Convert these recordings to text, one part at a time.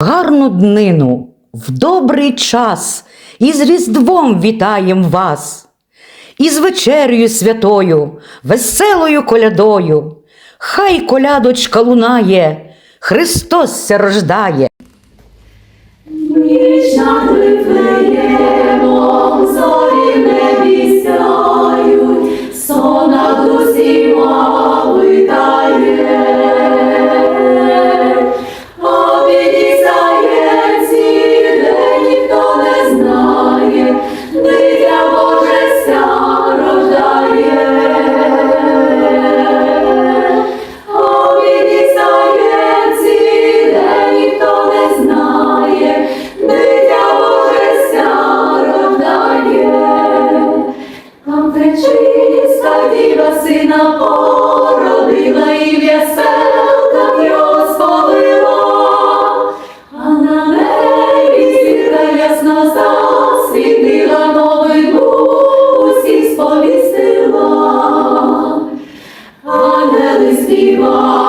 гарну днину, в добрий час, і з Різдвом вітаєм вас, і з вечерею святою, веселою колядою. Хай колядочка лунає, Христос ся рождає. Сина породила і в яселках його спалила, а на небі зірка ясна засвітила сповістила. а не Бога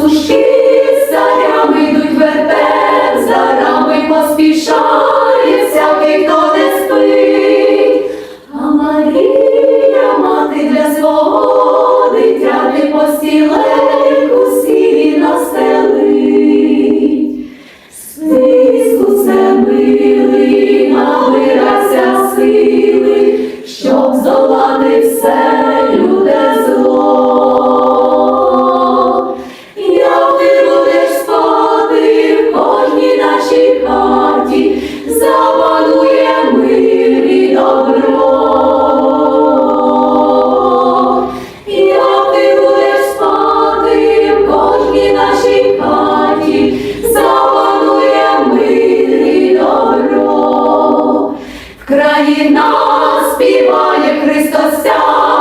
nosso країна співає Христося.